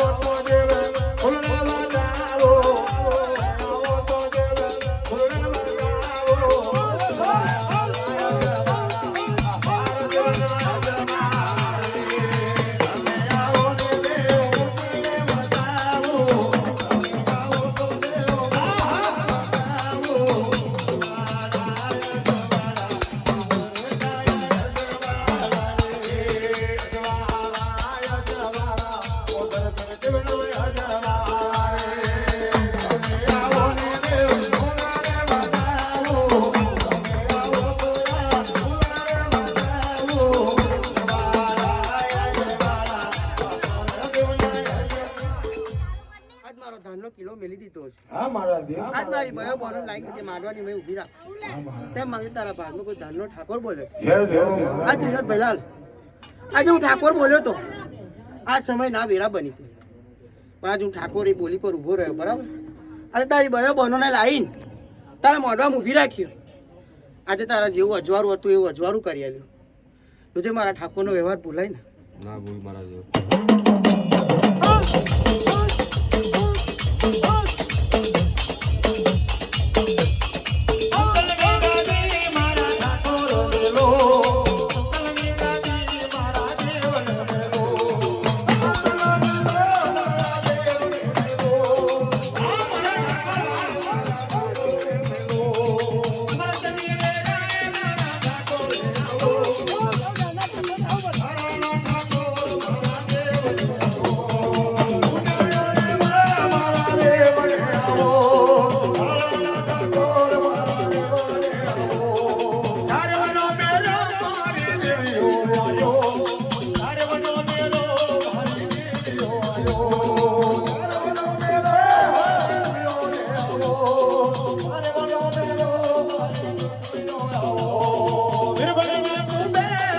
તુજે ફૂલવા દીધો છે. હા મારા દેવ. આજ મારી બયો બોનો લાઈન કે મારવાની મેં ઊભી રાખ. તેમ મારે તારા ભાગનો કોઈ ધાનનો ઠાકોર બોલે. આ જીનત ભૈલાલ. આજે હું ઠાકોર બોલ્યો તો આ સમય ના વેરા બની હતી પણ આજે હું ઠાકોર એ બોલી પર ઊભો રહ્યો બરાબર? આજે તારી બયો બહેનોને લાવીને તારા મોઢવામાં ઊભી રાખ્યો આજે તારા જેવું અજવારું હતું એવું અજવારું કરી આવ્યું તુજે મારા ઠાકોરનો વ્યવહાર ભૂલાય ને. ના ભૂલ મારા જેવો બધી બે ઘડીવાર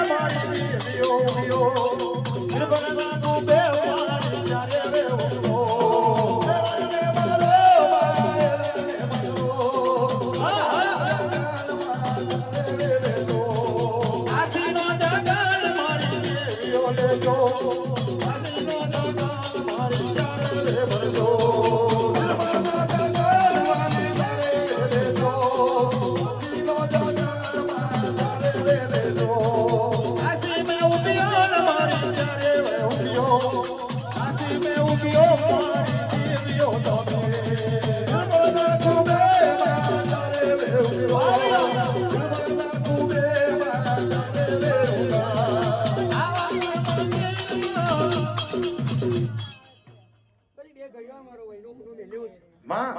મારો માં.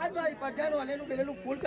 આજ મારી પડજાનું હલેલું પેલેલું ફૂલ